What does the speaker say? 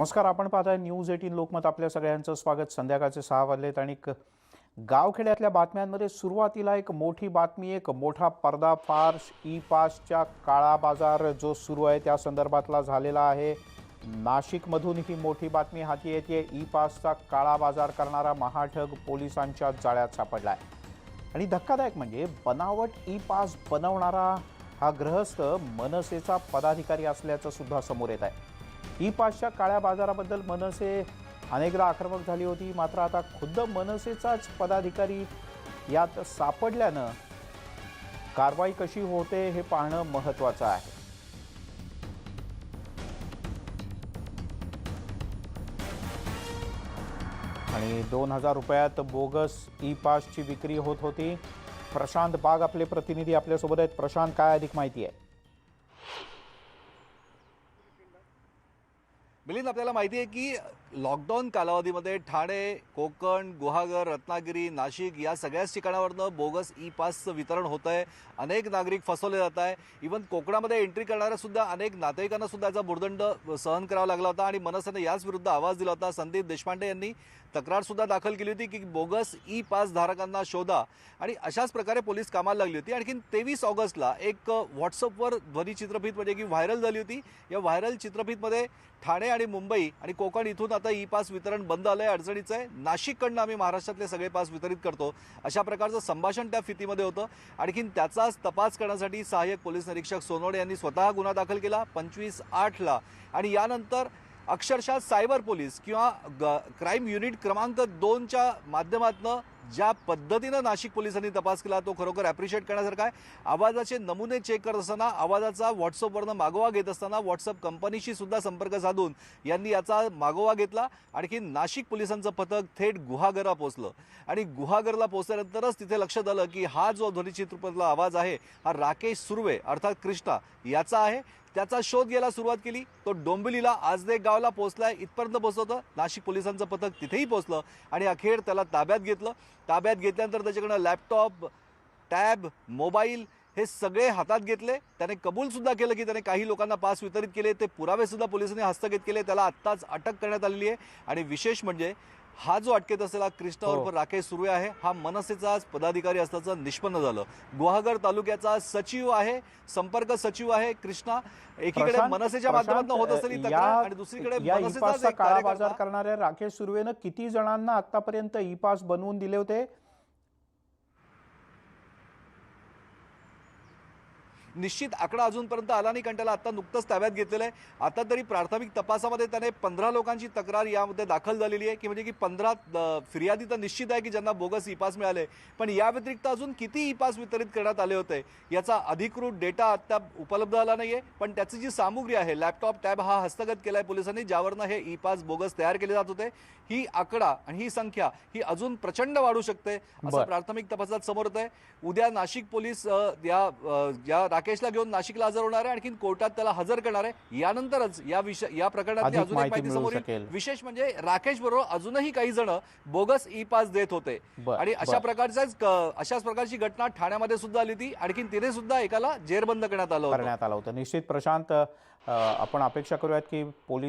नमस्कार आपण पाहताय न्यूज एटीन लोकमत. आपल्या सगळ्यांचं स्वागत. संध्याकाळचे सहा वाजलेत आणि क- गावखेड्यातल्या बातम्यांमध्ये सुरुवातीला एक मोठी बातमी एक मोठा पर्दाफाश. ई पासच्या काळा बाजार जो सुरू आहे त्या संदर्भातला झालेला आहे. नाशिकमधून ही मोठी बातमी हाती येते. ई पासचा काळा बाजार करणारा महाठग पोलिसांच्या जाळ्यात सापडला आहे आणि धक्कादायक म्हणजे बनावट ई पास बनवणारा हा ग्रहस्थ मनसेचा पदाधिकारी असल्याचं सुद्धा समोर येत आहे. ई पासच्या काळ्या बाजाराबद्दल मनसे अनेकदा आक्रमक झाली होती. मात्र आता खुद्द मनसेचाच पदाधिकारी यात सापडल्यानं कारवाई कशी होते हे पाहणं महत्त्वाचं आहे. आणि दोन हजार रुपयात बोगस ई पासची विक्री होत होती. प्रशांत बाग आपले प्रतिनिधी आपल्यासोबत आहेत. प्रशांत काय अधिक माहिती आहे? मिलिंद आपल्याला माहिती आहे की लॉकडाऊन कालावधीमध्ये ठाणे कोकण गुहागर रत्नागिरी नाशिक या सगळ्याच ठिकाणावरनं बोगस ई पासचं वितरण होत आहे अनेक नागरिक फसवले जात आहे इवन कोकणामध्ये एंट्री करणाऱ्या सुद्धा अनेक नातेवाईकांना सुद्धा याचा भुर्दंड सहन करावा लागला होता आणि मनसेने याच विरुद्ध आवाज दिला होता. संदीप देशपांडे यांनी तक्रार सुद्धा दाखल केली होती की बोगस ई पास धारकांना शोधा. आणि अशाच प्रकारे पोलीस कामाला लागली होती. आणखीन तेवीस ऑगस्टला एक व्हॉट्सअपवर ध्वनी ध्वनिचित्रफीत म्हणजे की व्हायरल झाली होती. या व्हायरल चित्रफीतमध्ये ठाणे आणि मुंबई आणि कोकण इथून आता ई पास वितरण बंद आलंय. अडचणीचं आहे. नाशिककडनं आम्ही महाराष्ट्रातले सगळे पास वितरित करतो. अशा प्रकारचं संभाषण त्या फितीमध्ये होतं. आणखीन त्याचाच तपास करण्यासाठी सहाय्यक पोलीस निरीक्षक सोनोडे यांनी स्वतः गुन्हा दाखल केला पंचवीस आठला. आणि यानंतर अक्षरशः सायबर पोलीस किंवा ग क्राईम युनिट क्रमांक दोनच्या माध्यमातनं ज्या पद्धतीनं नाशिक पोलिसांनी तपास केला तो खरोखर ॲप्रिशिएट करण्यासारखा आहे. आवाजाचे नमुने चेक करत असताना आवाजाचा व्हॉट्सअपवरनं मागोवा घेत असताना व्हॉट्सअप कंपनीशी सुद्धा संपर्क साधून यांनी याचा मागोवा घेतला. आणखी नाशिक पोलिसांचं पथक थेट गुहागरला पोहोचलं. आणि गुहागरला पोहोचल्यानंतरच तिथे लक्षात आलं की हा जो ध्वनिचित्रपटला आवाज आहे हा राकेश सुर्वे अर्थात कृष्णा याचा आहे. त्याचा शोध घ्यायला सुरुवात केली. तो डोंबिवलीला आजदे गावला पोहोचलाय. इथपर्यंत पोहोचवतं नाशिक पोलिसांचं पथक तिथेही पोहोचलं. आणि अखेर त्याला ताब्यात घेतलं. ताब्यात घेतल्यानंतर त्याच्याकडनं लॅपटॉप टॅब मोबाईल हे सगळे हातात घेतले. त्याने कबूल सुद्धा केलं की त्याने काही लोकांना पास वितरित केले. ते पुरावे सुद्धा पोलिसांनी हस्तगत केले. त्याला आत्ताच अटक करण्यात आलेली आहे. आणि विशेष म्हणजे हा जो अटकेत असलेला कृष्णा हो. राकेश सुर्वे आहे. हा मनसेचा आज पदाधिकारी असल्याचं निष्पन्न झालं. गुहागर तालुक्याचा सचिव आहे संपर्क सचिव आहे कृष्णा. एकीकडे मनसेच्या माध्यमातून होत असलेली तक्रार आणि दुसरीकडे मनसेचाच काळा बाजार करणाऱ्या राकेश सुर्वेनं किती जणांना आतापर्यंत ई पास बनवून दिले होते? निश्चित आकडा अजूनपर्यंत आला नाही कारण त्याला आता नुकतंच ताब्यात घेतलेलं आहे. आता तरी प्राथमिक तपासामध्ये त्याने पंधरा लोकांची तक्रार यामध्ये दाखल झालेली आहे की म्हणजे की पंधरा फिर्यादी तर निश्चित आहे की ज्यांना बोगस ई पास मिळाले पण या व्यतिरिक्त अजून किती ई पास वितरित करण्यात आले होते याचा अधिकृत डेटा आता उपलब्ध आला नाही आहे पण त्याची जी सामुग्री आहे लॅपटॉप टॅब हा हस्तगत केला आहे पोलिसांनी ज्यावरनं हे ई पास बोगस तयार केले जात होते. ही आकडा आणि ही संख्या ही अजून प्रचंड वाढू शकते असं. प्राथमिक तपासात समोर येत आहे उद्या नाशिक पोलीस या या राकेशला घेऊन नाशिकला हजर होणार आहे आणखीन कोर्टात त्याला हजर करणार आहे. यानंतरच या विषय या प्रकरणातली अधिक अजून एक माहिती समोर विशेष म्हणजे राकेश बरोबर अजूनही काही जण बोगस ई पास देत होते. आणि अशा. प्रकारच्याच अशाच प्रकारची घटना ठाण्यामध्ये सुद्धा आली होती. आणखीन तिथे सुद्धा एकाला जेरबंद करण्यात आलं करण्यात आला होता. निश्चित प्रशांत आपण अपेक्षा करूयात की पोलीस